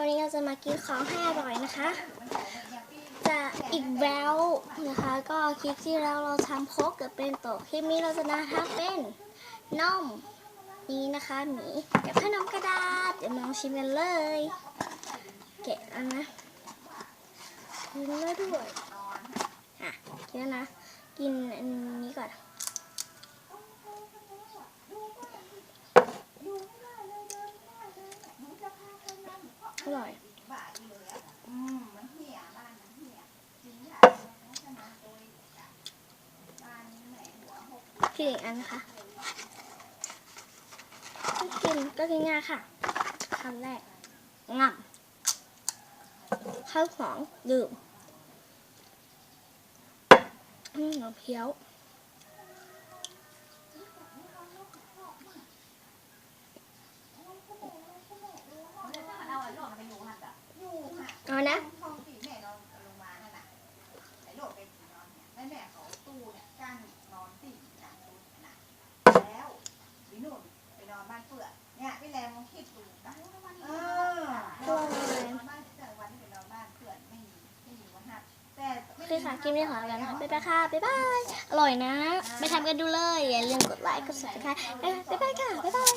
วันนี้เราจะมากินของให้อร่อยนะคะ จะอีกแล้วนะคะก็คลิปที่แล้วเราทำโคกเกับเป็นโตะคลิปนี้เราจะมาทำเป็นนมนี้นะคะหมีกับขนมกระดาษเดี๋ยวมองชิมกันเลยแกะแล้วนะกินแล้วด้วยอะกินแล้วนะกินอันนี้ก่อน อร่อยกินอีกอันนะคะกินก็กินง่ายค่ะคำแรกงับข้าวสองดื่มอืมเพี้ยว เอานะเนี่ยพี่แรงลองคิดดูนะเออตัวอะไรนอนบ้านเจอวันที่ไปนอนบ้านเพื่อนไม่มีไม่มีวันหักแต่โอเคค่ะกินไม่ขอแล้วนะคะบ๊ายบายค่ะบ๊ายบาย อร่อยนะ ไปทำกันดูเลย อย่าลืมกดไลค์ กด subscribe บ๊ายบายค่ะ บ๊ายบาย